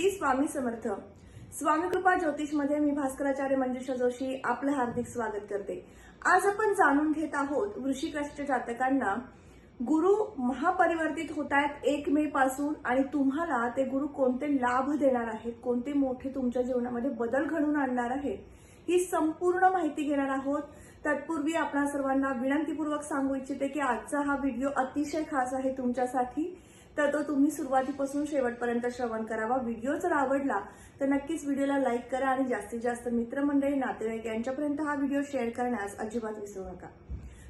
श्री स्वामी समर्थ. स्वामी कृपा ज्योतिषमध्ये मी भास्कराचार्य मंजुषा जोशी आपलं हार्दिक स्वागत करते. आज आपण जाणून घेत आहोत वृश्चिक जातकांना गुरु महापरिवर्तित होत आहेत एक मे पासून आणि तुम्हाला ते गुरु कोणते लाभ देणार आहेत कोणते मोठे तुमच्या जीवनामध्ये बदल घडून आणणार आहेत ही संपूर्ण माहिती घेणार आहोत. तत्पूर्वी आपणा सर्वांना विनंतीपूर्वक सांगू इच्छिते की आजचा हा व्हिडिओ अतिशय खास आहे तुमच्यासाठी. तर तो तुम्ही सुरुवातीपासून शेवटपर्यंत श्रवण करावा. व्हिडिओ जर आवडला तर नक्कीच व्हिडिओला लाईक करा आणि जास्तीत जास्त मित्रमंडळी नातेवाईक यांच्यापर्यंत हा व्हिडिओ शेअर करण्यास अजिबात विसरू नका.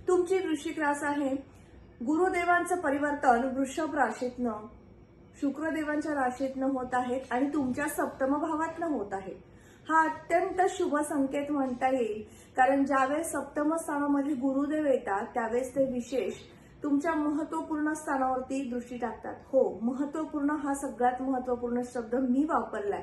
तुमची वृश्चिक रास आहे. गुरुदेवांचं परिवर्तन वृषभ राशीतनं शुक्रदेवांच्या राशीतनं होत आहेत आणि तुमच्या सप्तम भावातनं होत आहे. हा अत्यंत शुभ संकेत म्हणता येईल. कारण ज्यावेळेस सप्तम स्थानामध्ये गुरुदेव येतात त्यावेळेस ते विशेष तुमच्या महत्त्वपूर्ण स्थानावरती दृष्टी टाकतात. हो महत्त्वपूर्ण हा सगळ्यात महत्त्वपूर्ण शब्द मी वापरलाय.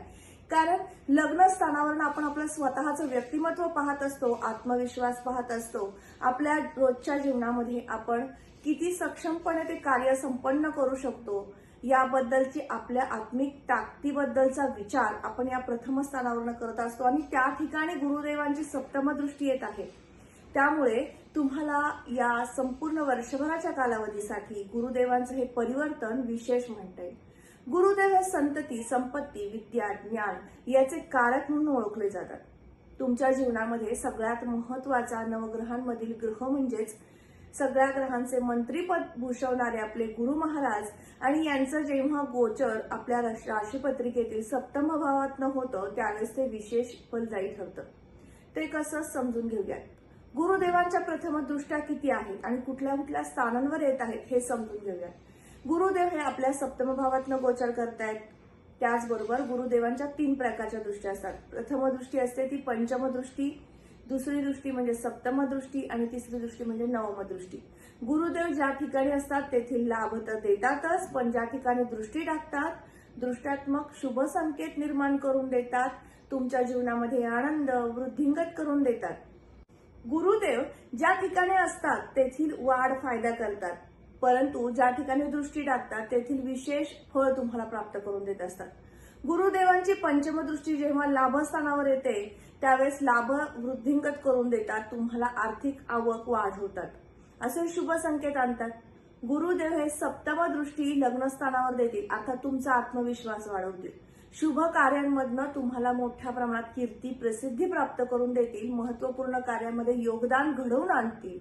कारण लग्न स्थानावरनं आपण आपलं स्वतःचं व्यक्तिमत्व पाहत असतो आत्मविश्वास पाहत असतो. आपल्या रोजच्या जीवनामध्ये आपण किती सक्षमपणे ते कार्य संपन्न करू शकतो याबद्दलची आपल्या आत्मिक ताकदीबद्दलचा विचार आपण या प्रथम स्थानावरनं करत असतो. आणि त्या ठिकाणी गुरुदेवांची सप्तम दृष्टी येत आहे. त्यामुळे तुम्हाला या संपूर्ण वर्षभराच्या कालावधीसाठी गुरुदेवांचं हे परिवर्तन विशेष म्हणता येईल. गुरुदेव हे संतती संपत्ती विद्या ज्ञान याचे कारक म्हणून ओळखले जातात. तुमच्या जीवनामध्ये सगळ्यात महत्त्वाचा नवग्रहांमधील ग्रह म्हणजेच सगळ्या ग्रहांचे मंत्रीपद भूषवणारे आपले गुरु महाराज आणि यांचं जेव्हा गोचर आपल्या राश- राशीपत्रिकेतील सप्तम भावातनं होतं त्यावेळेस ते विशेष फलदायी ठरतं. ते कसं समजून घेऊयात? गुरुदेवांच्या प्रथम दृष्ट्या किती आहेत आणि कुठल्या कुठल्या स्थानांवर येत आहेत हे समजून घेऊयात. गुरुदेव हे आपल्या सप्तम भावातनं गोचर करतायत. त्याचबरोबर गुरुदेवांच्या तीन प्रकारच्या दृष्ट्या असतात. प्रथम दृष्टी असते ती पंचमदृष्टी दुसरी दृष्टी म्हणजे सप्तम दृष्टी आणि तिसरी दृष्टी म्हणजे नवम दृष्टी गुरुदेव ज्या ठिकाणी असतात तेथील लाभ तर देतातच पण ज्या ठिकाणी दृष्टी टाकतात दृष्ट्यात्मक शुभ संकेत निर्माण करून देतात तुमच्या जीवनामध्ये आनंद वृद्धिंगत करून देतात. गुरुदेव ज्या ठिकाणी असतात तेथील वाढ फायदा करतात. परंतु ज्या ठिकाणी दृष्टी टाकतात तेथील विशेष फळ तुम्हाला प्राप्त करून देत असतात. गुरुदेवांची पंचमदृष्टी जेव्हा लाभस्थानावर येते त्यावेळेस लाभ वृद्धिंगत करून देतात तुम्हाला आर्थिक आवक वाढ होतात असे शुभ संकेत आणतात. गुरुदेव हे सप्तम दृष्टी लग्नस्थानावर देतील. अर्थात तुमचा आत्मविश्वास वाढवतील. शुभ कार्यांमधनं तुम्हाला मोठ्या प्रमाणात कीर्ती प्रसिद्धी प्राप्त करून देतील महत्त्वपूर्ण कार्यामध्ये योगदान घडवून आणतील.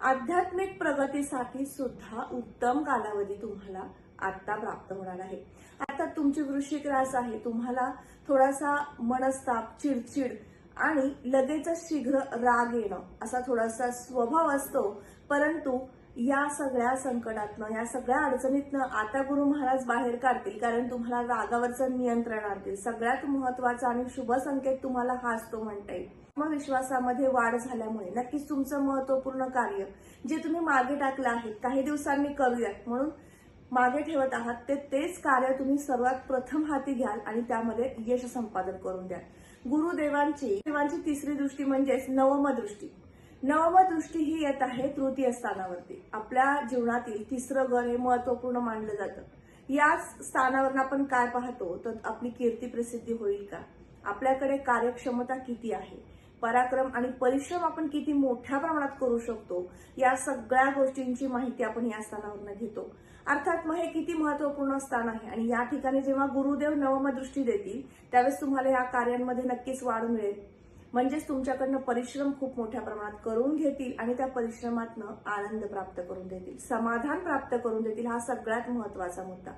आध्यात्मिक प्रगतीसाठी सुद्धा उत्तम कालावधी तुम्हाला आता प्राप्त होणार आहे. आता तुमची वृश्चिक रास आहे. तुम्हाला थोडासा मनस्ताप चिडचिड आणि लगेचच शीघ्र राग येणं असा थोडासा स्वभाव असतो. परंतु या सगळ्या संकटातनं या सगळ्या अडचणीतनं आता गुरु महाराज बाहेर काढतील कारण तुम्हाला रागावरचं नियंत्रण आणतील. सगळ्यात महत्त्वाचा आणि शुभ संकेत तुम्हाला हा असतो म्हणता येईल. आत्मविश्वासामध्ये वाढ झाल्यामुळे नक्कीच तुमचं महत्त्वपूर्ण कार्य जे तुम्ही मागे टाकलं आहे काही दिवसांनी करूयात. म्हणून मागे ठेवत आहात ते तेच कार्य तुम्ही सर्वात प्रथम हाती घ्याल आणि त्यामध्ये यश संपादन करून द्याल. गुरुदेवांची देवांची तिसरी दृष्टी म्हणजेच नवम नवमदृष्टी नवम दृष्टी ही येत आहे तृतीय स्थानावरती. आपल्या जीवनातील तिसरं घर हे महत्त्वपूर्ण मानलं जातं. याच स्थानावरून आपण काय पाहतो? तर आपली कीर्ती प्रसिद्धी होईल का? आपल्याकडे कार्यक्षमता किती आहे? पराक्रम आणि परिश्रम आपण किती मोठ्या प्रमाणात करू शकतो? या सगळ्या गोष्टींची माहिती आपण या स्थानावरनं घेतो. अर्थात मग हे किती महत्त्वपूर्ण स्थान आहे? आणि या ठिकाणी जेव्हा गुरुदेव नवम दृष्टी देतील त्यावेळेस तुम्हाला या कार्यांमध्ये नक्कीच वाढ मिळेल. म्हणजेच तुमच्याकडनं परिश्रम खूप मोठ्या प्रमाणात करून घेतील आणि त्या परिश्रमातनं आनंद प्राप्त करून देतील. समाधान प्राप्त करून देतील हा सगळ्यात महत्त्वाचा मुद्दा.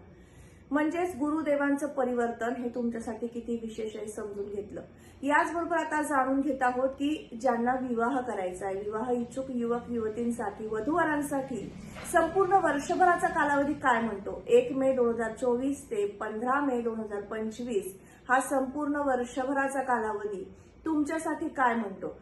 म्हणजेच गुरुदेवांचं परिवर्तन हे तुमच्यासाठी किती विशेष आहे समजून घेतलं. याचबरोबर आता जाणून घेत आहोत की ज्यांना विवाह करायचा आहे विवाह इच्छुक युवक युवतींसाठी वधूवरांसाठी संपूर्ण वर्षभराचा कालावधी काय म्हणतो? एक मे दोन हजार चोवीस ते पंधरा मे दोन हजार पंचवीस हा संपूर्ण वर्षभराचा कालावधी तुमच्यासाठी काय म्हणतो?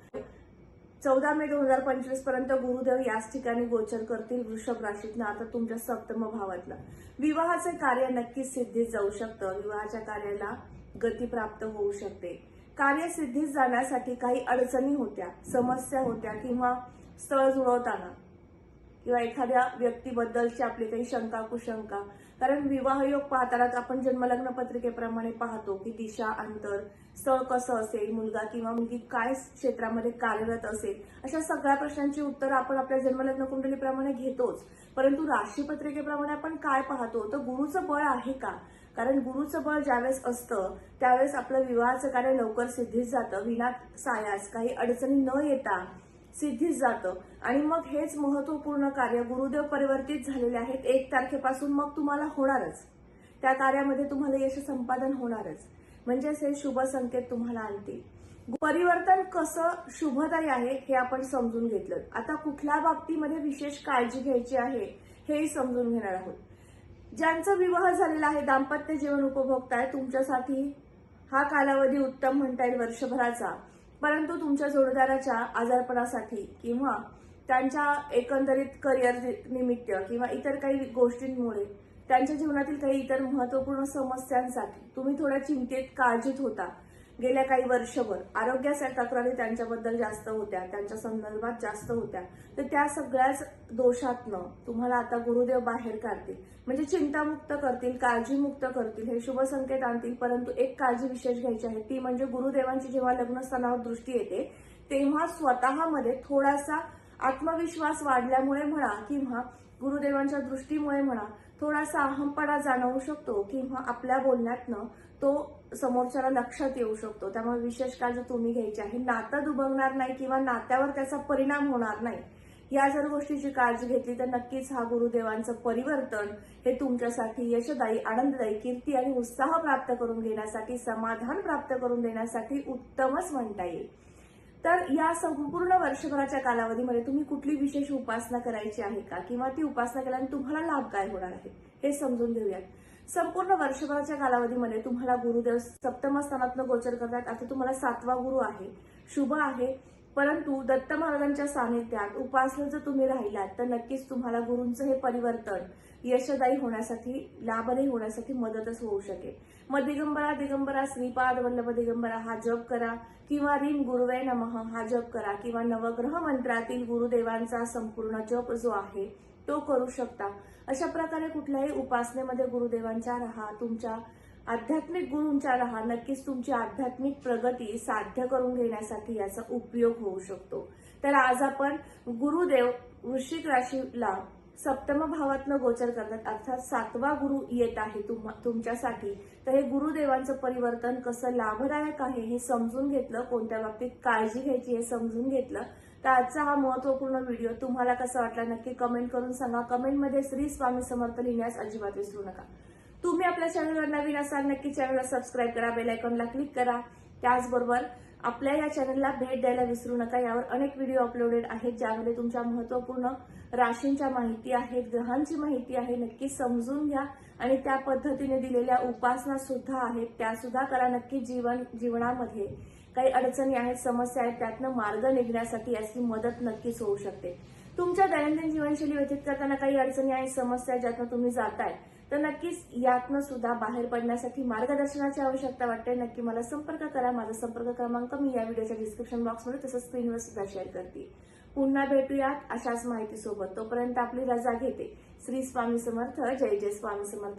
चौदा मे दोन हजार पंचवीसपर्यंत गुरुदेव याच ठिकाणी गोचर करतील वृषभ राशीतनं. आता तुमच्या सप्तम भावातलं. विवाहाचे कार्य नक्कीच सिद्धीत जाऊ शकतं. विवाहाच्या कार्याला गती प्राप्त होऊ शकते. कार्यसिद्धीत जाण्यासाठी काही अडचणी होत्या समस्या होत्या किंवा स्थळ जुळवताना. किंवा एखाद्या व्यक्तीबद्दलची आपली काही शंका कुशंका. कारण विवाह योग पाहतानाच आपण जन्मलग्न पत्रिकेप्रमाणे पाहतो की दिशा अंतर स्थळ कसं असेल मुलगा किंवा मुलगी काय क्षेत्रामध्ये कार्यरत असेल अशा सगळ्या प्रश्नांची उत्तरं आपण आपल्या जन्मलग्न कुंडलीप्रमाणे घेतोच. परंतु राशी पत्रिकेप्रमाणे आपण काय पाहतो? तर गुरुचं बळ आहे का? कारण गुरुचं बळ ज्यावेळेस असतं त्यावेळेस आपलं विवाहाचं कार्य लवकर सिद्धीत जातं विना सायास काही अडचणी न येता सिद्धीच जातं. आणि मग हेच महत्त्वपूर्ण कार्य गुरुदेव परिवर्तित झालेले आहेत. एक तारखेपासून मग तुम्हाला होणारच. त्या कार्यामध्ये तुम्हाला यश संपादन होणारच. म्हणजेच हे शुभ संकेत तुम्हाला आणतील. परिवर्तन कसं शुभदायी आहे हे आपण समजून घेतलं. आता कुठल्या बाबतीमध्ये विशेष काळजी घ्यायची आहे हेही समजून घेणार आहोत. ज्यांचा विवाह झालेला आहे दाम्पत्य जीवन उपभोगताय तुमच्यासाठी हा कालावधी उत्तम म्हणता येईल वर्षभराचा. परंतु तुमच्या जोडदाराच्या आजारपणासाठी किंवा त्यांच्या एकंदरीत करिअर निमित्त किंवा इतर काही गोष्टींमुळे त्यांच्या जीवनातील काही इतर महत्त्वपूर्ण समस्यांसाठी तुम्ही थोड्या चिंतेत काळजीत होता. गेल्या काही वर्षभर आरोग्याच्या तक्रारी त्यांच्याबद्दल जास्त होत्या त्यांच्या संदर्भात जास्त होत्या. तर त्या सगळ्याच दोषातनं तुम्हाला आता गुरुदेव बाहेर काढतील. म्हणजे चिंतामुक्त करतील काळजीमुक्त करतील हे शुभ संकेत आणतील परंतु एक काळजी विशेष घ्यायची आहे. ती म्हणजे गुरुदेवांची जेव्हा लग्नस्थानावर दृष्टी येते तेव्हा स्वतःमध्ये थोडासा आत्मविश्वास वाढल्यामुळे म्हणा किंवा गुरुदेवांच्या दृष्टीमुळे म्हणा थोडासा अहमपणा जाणवू शकतो किंवा आपल्या बोलण्यातनं तो समोरच्याला लक्षात येऊ शकतो. त्यामुळे विशेष काळजी तुम्ही घ्यायची आहे नातं दुभवणार नाही किंवा नात्यावर त्याचा परिणाम होणार नाही या जर गोष्टीची काळजी घेतली तर नक्कीच हा गुरुदेवांचं परिवर्तन हे तुमच्यासाठी यशदायी आनंददायी कीर्ती आणि उत्साह प्राप्त करून घेण्यासाठी समाधान प्राप्त करून देण्यासाठी उत्तमच म्हणता येईल. तर या संपूर्ण वर्षभराच्या कालावधीमध्ये तुम्ही कुठली विशेष उपासना करायची आहे का? किंवा ती उपासना केल्याने तुम्हाला लाभ काय होणार आहे? हे समजून घेऊयात. संपूर्ण वर्षभराच्या कालावधीमध्ये तुम्हाला गुरुदेव सप्तम स्थानातनं गोचर करतात. आता तुम्हाला सातवा गुरु आहे. शुभ आहे. परंतु दत्त महाराजांच्या सानिध्यात उपासना जर तुम्ही राहिलात तर नक्कीच तुम्हाला गुरूंचं हे परिवर्तन यशदायी होण्यासाठी लाभदायी होण्यासाठी मदतच होऊ शकेल. मग दिगंबरा दिगंबरा श्रीपाद वल्लभ दिगंबरा हा जप करा. किंवा रिम गुरुवे नमः हा जप करा. किंवा नवग्रह मंत्रातील गुरुदेवांचा संपूर्ण जप जो आहे तो करू शकता. अशा प्रकारे कुठल्याही उपासनेमध्ये गुरुदेवांच्या राहा तुमच्या आध्यात्मिक गुरूंच्या राहा नक्कीच तुमची आध्यात्मिक प्रगती साध्य करून घेण्यासाठी याचा उपयोग होऊ शकतो. तर आज आपण गुरुदेव वृश्चिक राशीला सप्तम भावातनं गोचर करतात. अर्थात सातवा गुरु येत आहे तुम तुमच्यासाठी. तर हे गुरुदेवांचं परिवर्तन कसं लाभदायक आहे हे समजून घेतलं कोणत्या बाबतीत काळजी घ्यायची हे समजून घेतलं. तर आजचा हा महत्त्वपूर्ण व्हिडिओ तुम्हाला कसा वाटला नक्की कमेंट करून सांगा. कमेंटमध्ये श्री स्वामी समर्थ लिहिण्यास अजिबात विसरू नका. तुम्ही आपल्या चॅनलवर नवीन असाल नक्की चॅनलला सबस्क्राईब करा बेल आयकॉनला क्लिक करा. त्याचबरोबर आपल्या या चॅनलला भेट द्यायला विसरू नका. यावर अनेक व्हिडिओ अपलोडेड आहेत ज्यामध्ये तुमच्या महत्त्वपूर्ण राशींच्या माहिती आहेत ग्रहांची माहिती आहे नक्की समजून घ्या. आणि त्या पद्धतीने दिलेल्या उपासना सुद्धा आहेत. त्या सुद्धा करा नक्की जीवन जीवनामध्ये. काही अडचणी आहेत समस्या आहेत त्यातनं मार्ग निघण्यासाठी याची मदत नक्कीच होऊ शकते. तुमच्या दैनंदिन जीवनशैली व्यतीत करताना काही अडचणी आहेत समस्या ज्यातनं तुम्ही जाताय तर नक्कीच यातनं सुद्धा बाहेर पडण्यासाठी मार्गदर्शनाची आवश्यकता वाटते. नक्की मला संपर्क करा. माझा संपर्क क्रमांक मी या व्हिडिओच्या डिस्क्रिप्शन बॉक्समध्ये तसंच स्क्रीनवर सुद्धा शेअर करते. पुन्हा भेटूयात अशाच माहितीसोबत. तोपर्यंत आपली रजा घेते. श्री स्वामी समर्थ. जय जय स्वामी समर्थ.